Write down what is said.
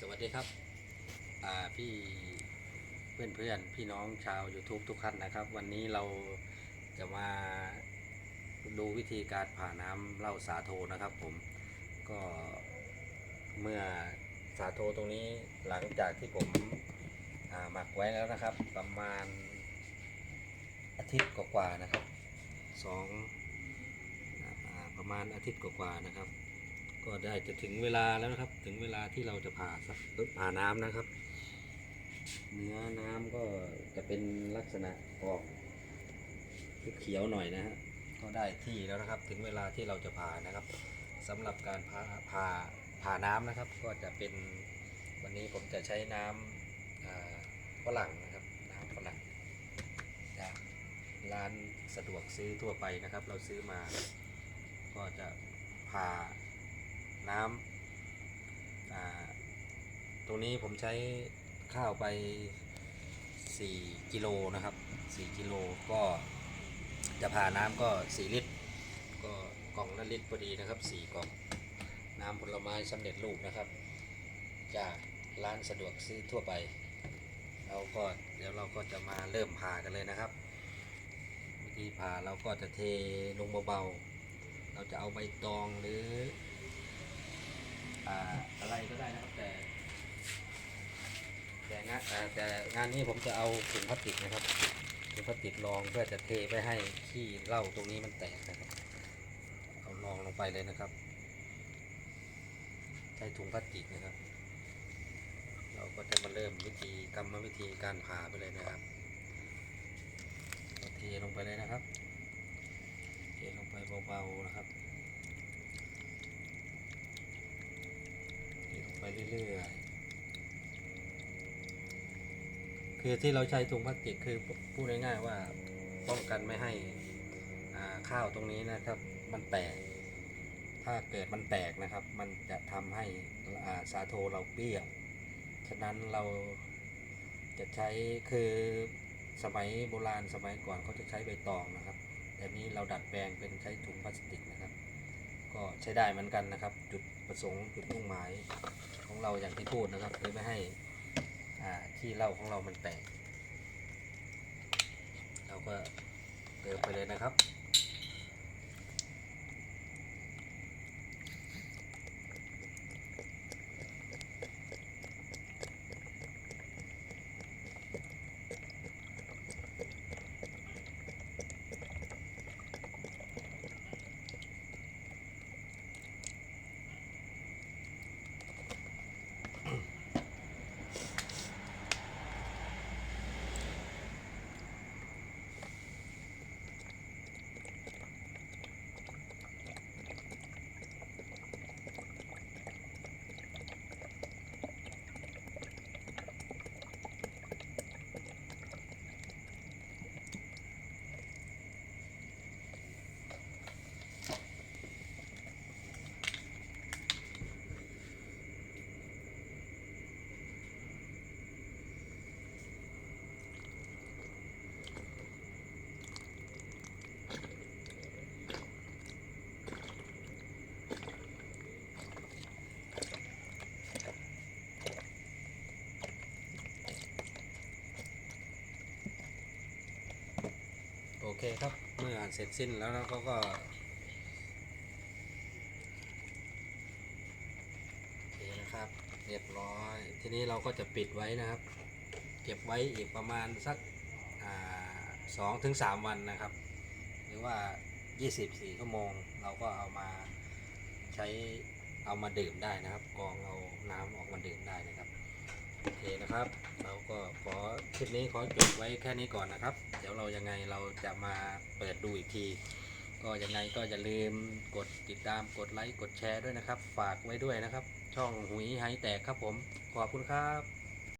สวัสดีครับพี่เพื่อนเพื่อนๆพี่น้องชาว YouTube ทุกท่านนะครับ วันนี้เราจะมาดูวิธีการผ่าน้ำเหล้าสาโทนะครับผมก็เมื่อสาโทตรงนี้หลังจากที่ผมหมักไว้แล้วนะครับ ประมาณอาทิตย์กว่าๆนะครับสองประมาณอาทิตย์กว่าๆนะครับ ก็ได้จะถึงเวลาแล้วนะครับ ถึงเวลาที่เราจะผ่าผ่าน้ำนะครับ เนื้อน้ำก็จะเป็นลักษณะออกเขียวหน่อยนะฮะก็ได้ที่แล้วนะครับ ถึงเวลาที่เราจะผ่านะครับสำหรับการผ่าผ่าผ่าน้ำนะครับ ก็จะเป็นวันนี้ผมจะใช้น้ำอ่าฝรั่งนะครับน้ำฝรั่งจากร้านสะดวกซื้อทั่วไปนะครับ เราซื้อมา ก็จะผ่า น้ำอ่าตรงนี้ผมใช้ข้าวไป 4 กิโลนะครับ 4 กิโลก็จะผ่าน้ำก็ 4 ลิตร ก็กล่องละลิตรพอดีนะครับ 4กล่องน้ำผลไม้สำเร็จรูปนะครับ จากร้านสะดวกซื้อทั่วไป เราก็เดี๋ยวเราก็จะมาเริ่มผ่ากันเลยนะครับวิธีผ่าเราก็จะเทลงเบาๆเราจะเอาใบตองหรือ อ่าอะไรก็ได้นะครับแต่แต่งานแต่งานนี้ผมจะเอาถุงพลาสติกนะครับถุงพลาสติกรองเพื่อจะเทไปให้ขี้เหล้าตรงนี้มันแตกนะครับ เอารองลงไปเลยนะครับ ใช้ถุงพลาสติกนะครับ เราก็จะมาเริ่มวิธีกรรมวิธีการผ่าไปเลยนะครับเทลงไปเลยนะครับ เทลงไปเบาๆนะครับ ลงไป เรื่อยๆคือที่เราใช้ถุงพลาสติกคือพูดง่ายๆว่าป้องกันไม่ให้ข้าวตรงนี้นะครับ มันแตก ถ้าเกิดมันแตกนะครับ มันจะทำให้าสาโทเราเปรี้ยว ฉะนั้นเราจะใช้คือสมัยโบราณสมัยก่อนเขาจะใช้ใบตองนะครับ แต่นี้เราดัดแปลงเป็นใช้ถุงพลาสติกนะครับ ก็ใช้ได้เหมือนกันนะครับ จุดประสงค์จุดมุ่งหมายของเราอย่างที่พูดนะครับคือไม่ให้ที่เหล้าของเรามันแตกเราก็เติมไปเลยนะครับ โอเคครับ เมื่อเสร็จสิ้นแล้วนะก็ก็โอเคนะครับ เรียบร้อย ทีนี้เราก็จะปิดไว้นะครับ เก็บไว้อีกประมาณสักสองถึงสามวันนะครับ หรือว่า 24 ชั่วโมง เราก็เอามาใช้เอามาดื่มได้นะครับกรองเอาน้ำออกมาดื่มได้นะครับ โอเคนะครับ เราก็ขอคลิปนี้ขอจบไว้แค่นี้ก่อนนะครับ เดี๋ยวเรายังไงเราจะมาเปิดดูอีกที ก็ยังไงก็อย่าลืมกดติดตามกดไลค์กดแชร์ด้วยนะครับ ฝากไว้ด้วยนะครับ ช่องหุยไฮแตกครับผม ขอบคุณครับ